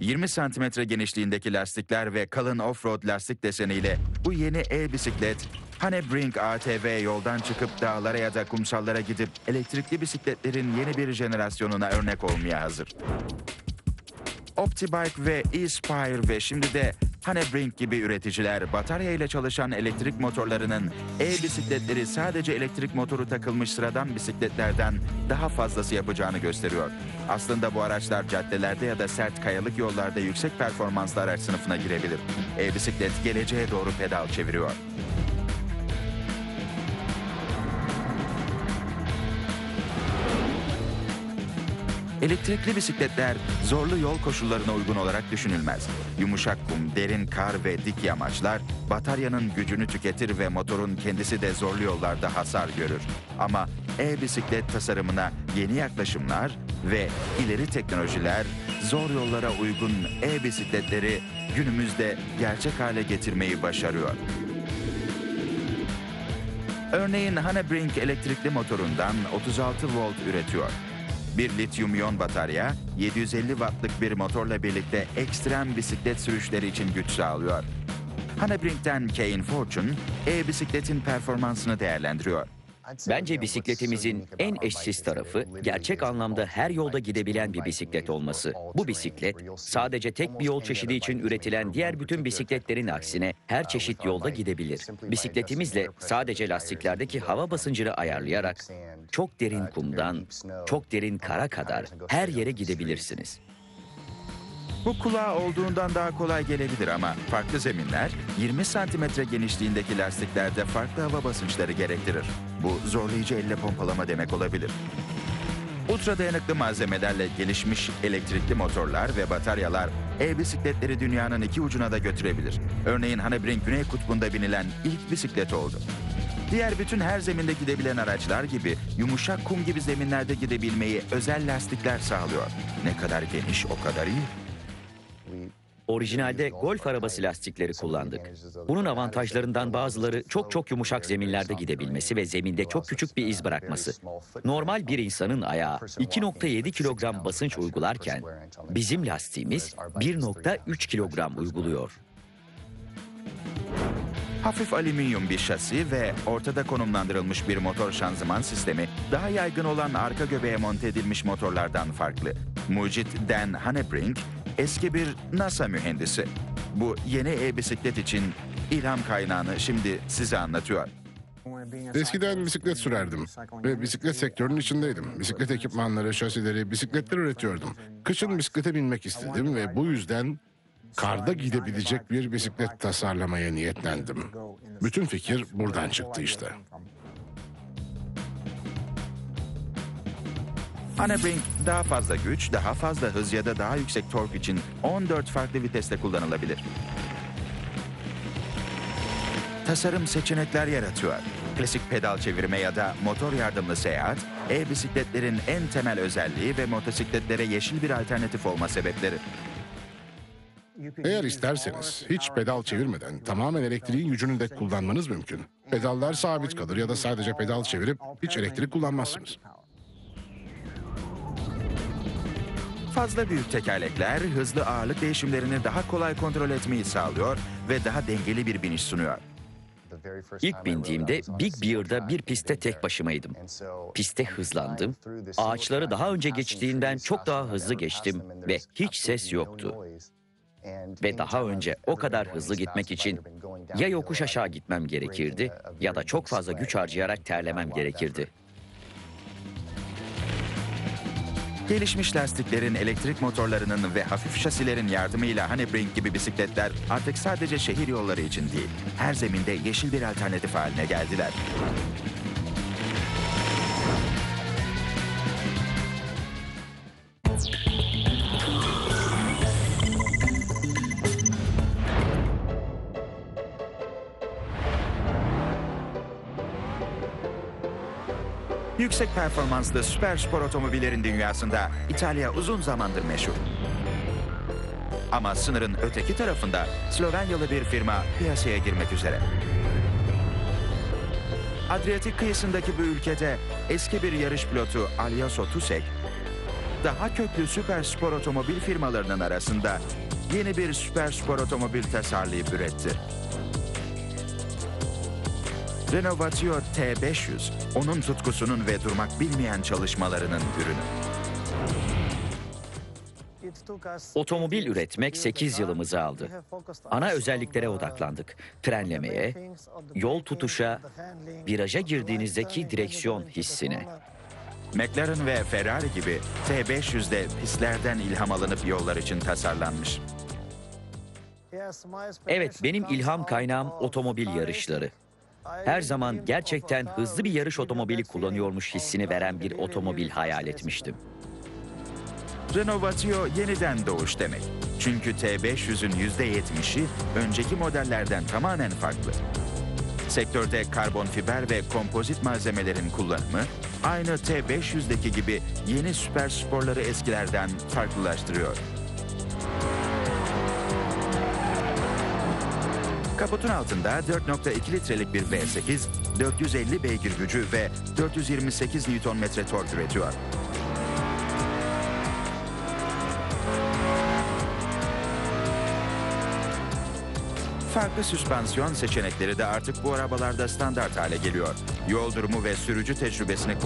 20 santimetre genişliğindeki lastikler ve kalın off-road lastik deseniyle bu yeni e-bisiklet Hanebrink ATV yoldan çıkıp dağlara ya da kumsallara gidip elektrikli bisikletlerin yeni bir jenerasyonuna örnek olmaya hazır. OptiBike ve eSpire ve şimdi de Hanebrink gibi üreticiler batarya ile çalışan elektrik motorlarının e-bisikletleri sadece elektrik motoru takılmış sıradan bisikletlerden daha fazlası yapacağını gösteriyor. Aslında bu araçlar caddelerde ya da sert kayalık yollarda yüksek performanslı araç sınıfına girebilir. E-bisiklet geleceğe doğru pedal çeviriyor. Elektrikli bisikletler zorlu yol koşullarına uygun olarak düşünülmez. Yumuşak kum, derin kar ve dik yamaçlar bataryanın gücünü tüketir ve motorun kendisi de zorlu yollarda hasar görür. Ama e-bisiklet tasarımına yeni yaklaşımlar ve ileri teknolojiler zor yollara uygun e-bisikletleri günümüzde gerçek hale getirmeyi başarıyor. Örneğin Hanebrink elektrikli motorundan 36 volt üretiyor. Bir lityum iyon batarya 750 wattlık bir motorla birlikte ekstrem bisiklet sürüşleri için güç sağlıyor. Hanebrink'ten Kane Fortune e-bisikletin performansını değerlendiriyor. Bence bisikletimizin en eşsiz tarafı gerçek anlamda her yolda gidebilen bir bisiklet olması. Bu bisiklet sadece tek bir yol çeşidi için üretilen diğer bütün bisikletlerin aksine her çeşit yolda gidebilir. Bisikletimizle sadece lastiklerdeki hava basıncını ayarlayarak çok derin kumdan çok derin kara kadar her yere gidebilirsiniz. Bu kulağa olduğundan daha kolay gelebilir ama farklı zeminler 20 santimetre genişliğindeki lastiklerde farklı hava basınçları gerektirir. Bu zorlayıcı elle pompalama demek olabilir. Ultra dayanıklı malzemelerle gelişmiş elektrikli motorlar ve bataryalar e-bisikletleri dünyanın iki ucuna da götürebilir. Örneğin Hanebrink Güney Kutbu'nda binilen ilk bisiklet oldu. Diğer bütün her zeminde gidebilen araçlar gibi yumuşak kum gibi zeminlerde gidebilmeyi özel lastikler sağlıyor. Ne kadar geniş o kadar iyi. Orijinalde golf arabası lastikleri kullandık. Bunun avantajlarından bazıları çok çok yumuşak zeminlerde gidebilmesi ve zeminde çok küçük bir iz bırakması. Normal bir insanın ayağı 2.7 kilogram basınç uygularken bizim lastiğimiz 1.3 kilogram uyguluyor. Hafif alüminyum bir şasi ve ortada konumlandırılmış bir motor şanzıman sistemi daha yaygın olan arka göbeğe monte edilmiş motorlardan farklı. Mucit Dan Hanebrink eski bir NASA mühendisi. Bu yeni e-bisiklet için ilham kaynağını şimdi size anlatıyor. Eskiden bisiklet sürerdim ve bisiklet sektörünün içindeydim. Bisiklet ekipmanları, şasileri, bisikletler üretiyordum. Kışın bisiklete binmek istedim ve bu yüzden karda gidebilecek bir bisiklet tasarlamaya niyetlendim. Bütün fikir buradan çıktı işte. Hanebrink daha fazla güç, daha fazla hız ya da daha yüksek tork için 14 farklı viteste kullanılabilir. Tasarım seçenekler yaratıyor. Klasik pedal çevirme ya da motor yardımlı seyahat, e-bisikletlerin en temel özelliği ve motosikletlere yeşil bir alternatif olma sebepleri. Eğer isterseniz hiç pedal çevirmeden tamamen elektriğin gücünü de kullanmanız mümkün. Pedallar sabit kalır ya da sadece pedal çevirip hiç elektrik kullanmazsınız. Fazla büyük tekerlekler hızlı ağırlık değişimlerini daha kolay kontrol etmeyi sağlıyor ve daha dengeli bir biniş sunuyor. İlk bindiğimde Big Bear'da bir pistte tek başımaydım. Piste hızlandım. Ağaçları daha önce geçtiğinden çok daha hızlı geçtim ve hiç ses yoktu. Ve daha önce o kadar hızlı gitmek için ya yokuş aşağı gitmem gerekirdi ya da çok fazla güç harcayarak terlemem gerekirdi. Gelişmiş lastiklerin, elektrik motorlarının ve hafif şasilerin yardımıyla Hanebrink gibi bisikletler artık sadece şehir yolları için değil, her zeminde yeşil bir alternatif haline geldiler. Yüksek performanslı süper spor otomobillerin dünyasında İtalya uzun zamandır meşhur. Ama sınırın öteki tarafında Slovenyalı bir firma piyasaya girmek üzere. Adriyatik kıyısındaki bu ülkede eski bir yarış pilotu Aljaso Tusek, daha köklü süper spor otomobil firmalarının arasında yeni bir süper spor otomobil tasarlayıp üretti. Voiture T500, onun tutkusunun ve durmak bilmeyen çalışmalarının ürünü. Otomobil üretmek 8 yılımızı aldı. Ana özelliklere odaklandık. Frenlemeye, yol tutuşa, viraja girdiğinizdeki direksiyon hissine. McLaren ve Ferrari gibi T500 de pistlerden ilham alınıp yollar için tasarlanmış. Evet, benim ilham kaynağım otomobil yarışları. Her zaman gerçekten hızlı bir yarış otomobili kullanıyormuş hissini veren bir otomobil hayal etmiştim. Voiture yeniden doğuş demek. Çünkü T500'ün %70'i önceki modellerden tamamen farklı. Sektörde karbon fiber ve kompozit malzemelerin kullanımı aynı T500'deki gibi yeni süper sporları eskilerden farklılaştırıyor. Kaputun altında 4.2 litrelik bir V8, 450 beygir gücü ve 428 Nm tork üretiyor. Farklı süspansiyon seçenekleri de artık bu arabalarda standart hale geliyor. Yol durumu ve sürücü tecrübesini